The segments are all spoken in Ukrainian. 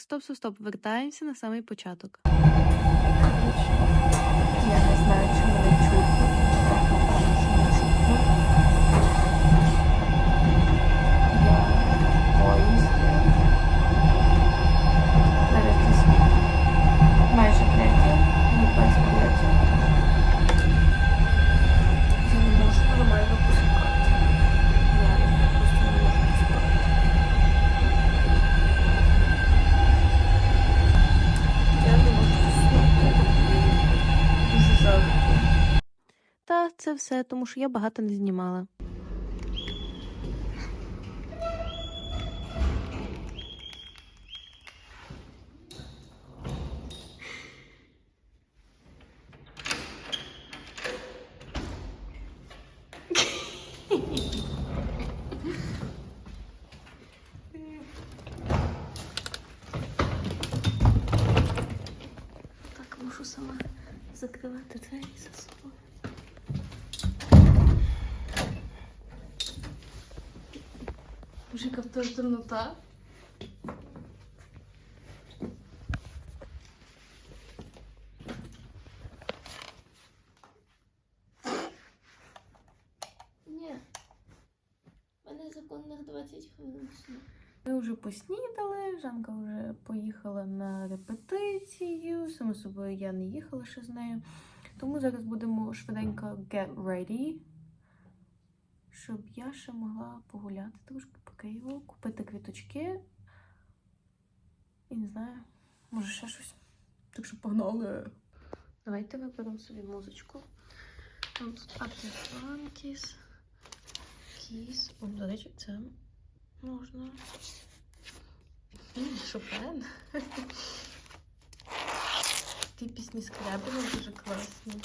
Стоп, стоп, стоп. Вертаємося на самий початок. Все, тому що я багато не знімала. Так, мушу сама закривати двері за собою. Мужика в той темнота. Ні. У мене законних 20 хвилин. Ми вже поснідали, Жанка вже поїхала на репетицію. Само собою я не їхала ще з нею. Тому зараз будемо швиденько get ready, щоб я ще могла погуляти трошки по Києву, купити квіточки. І не знаю, може ще щось. Так що погнали. Давайте виберемо собі музичку. Там тут Monkeys, Kiss. О, до речі, це можна. Шопен. Ті пісні Скрябіна дуже класні.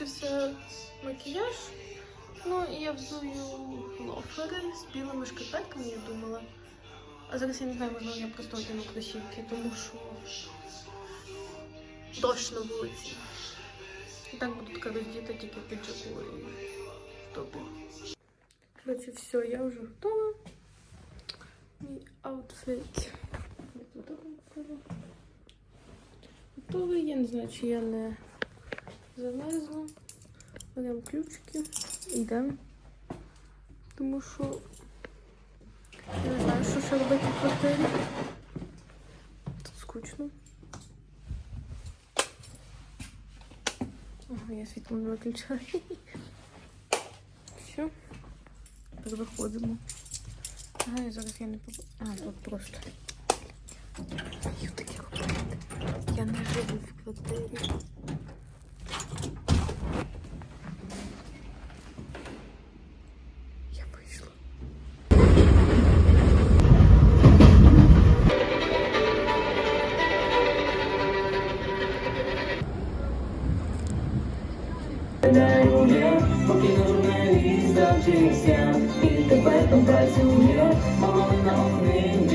Лишився макіяж. Ну і я взую лофери з білими шкарпетками, я думала. А зараз я не знаю, можливо, я просто одягну кросівки, тому що дощ на вулиці. І так буду така роздіта тільки піджаку і топі. Коротше, все, я вже готова. Мій аутфит. Готовий. Я не знаю, чи я не замерзла. Беремо ключики. Йдемо. Тому що я не знаю, що ще робити в квартирі. Тут скучно. Ага, я світло не виключаю. Все. Так виходимо. Ага, і зараз я не побачу. А, тут просто. Я. Я не живу в квартирі.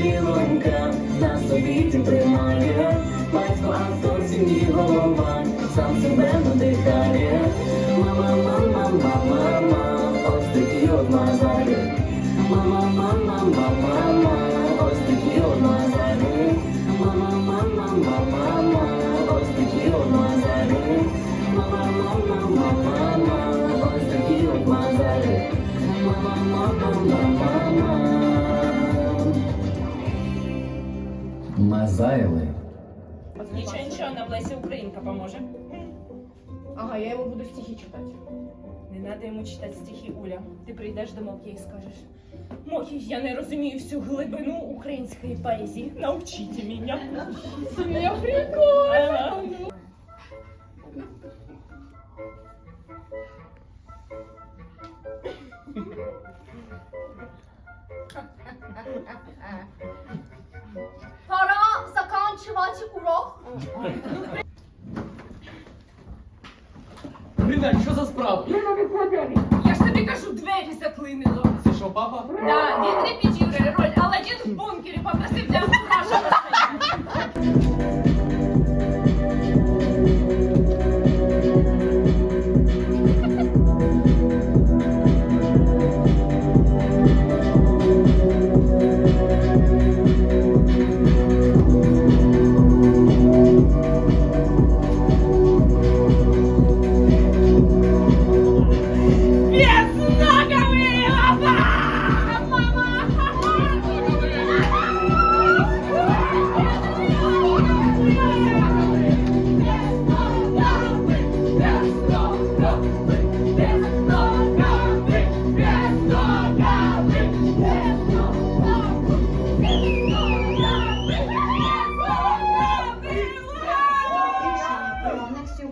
Білонька, на собі ти тримає, батько автор сім'ї голова, сам себе надихає. Мама, мама, мама, мама, ось такі от мазари. Мама, мама, мама, мама, ось такі от мазари. Мама, мама, мама, мама, ось такі от мазари. Мама, мама, мама, мама, ось такі от мазари. Мама, мама, мама, мама. Назаяли. Вот ничего, ничего, нам Леся Украинка поможет. Ага, я его буду стихи читать. Не надо йому читати стихи, Уля. Ти прийдеш до Мокі і скажеш. Мокі, я не розумію всю глибину української поезії. Научіть мене. Я прикольно. танцювати урок. Привіт, що за справа?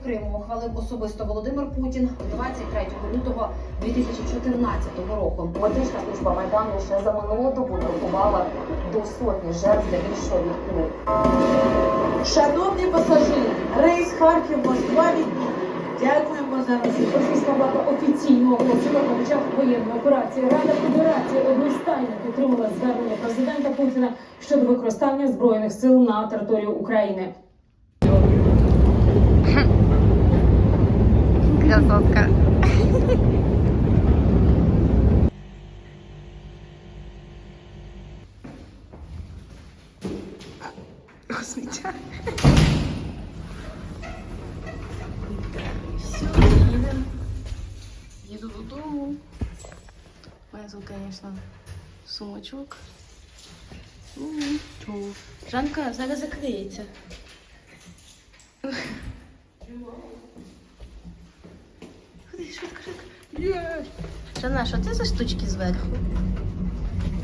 Криму ухвалив особисто Володимир Путін 23 лютого 2014 року. Водична служба Майдану лише за минулу добу нарахувала до сотні жертв для більшої книги. Шановні пасажири, рейс Харків-Москва відбув. Дякуємо за розвиток. Російська влада офіційно оголосила про початок воєнної операції. Рада Федерації одностайно підтримала звернення президента Путіна щодо використання збройних сил на територію України. Красотка. Сміття. Все, їдемо. Їду додому. У мене тут, звісно, сумочок. Ну. Жанка зараз закриється. Ходи, швидко, швидко. Жанна, що це за штучки зверху?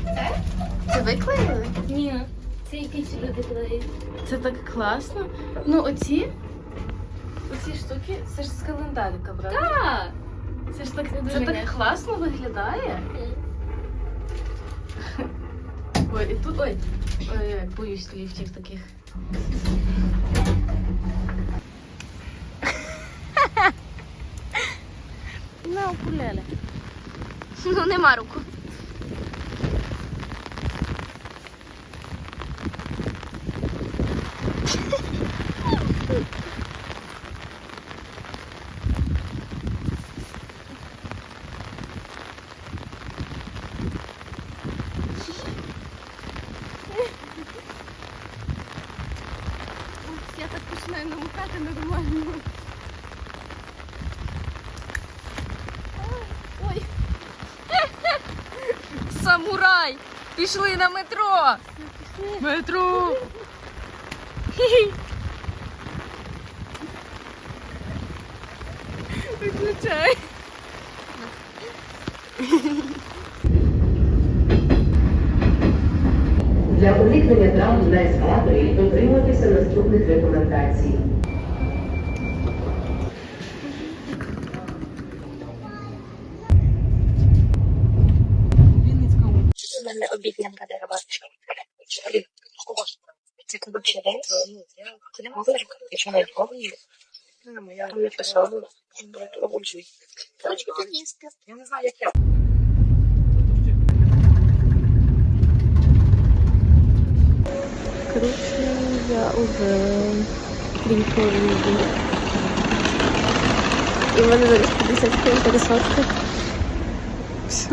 Це? Це виклеїли? Ні, це якісь люди клеють. Це так класно. Ну, оці. Оці штуки, це ж з календарика, правда? Так! Це ж так, Це це так м'яко. класно виглядає. Ой, і тут. Ой. Ой, ой, боюсь ліфтів таких. На, окуляли. Ну, нема руку. Починаю намукати нормально. Ой. Самурай! Пішли на метро! Метро! Виключай. Для уникнення травм на ескалаторі дотримуйтеся наступних рекомендацій. мене обіднянка дерева. Це коли ще день, ти не можеш, якщо навіть коли там написали, я не знаю, як я. Короче, я уже приїхала в Львів. І в мене зараз 50 хвилин пересадка. Все.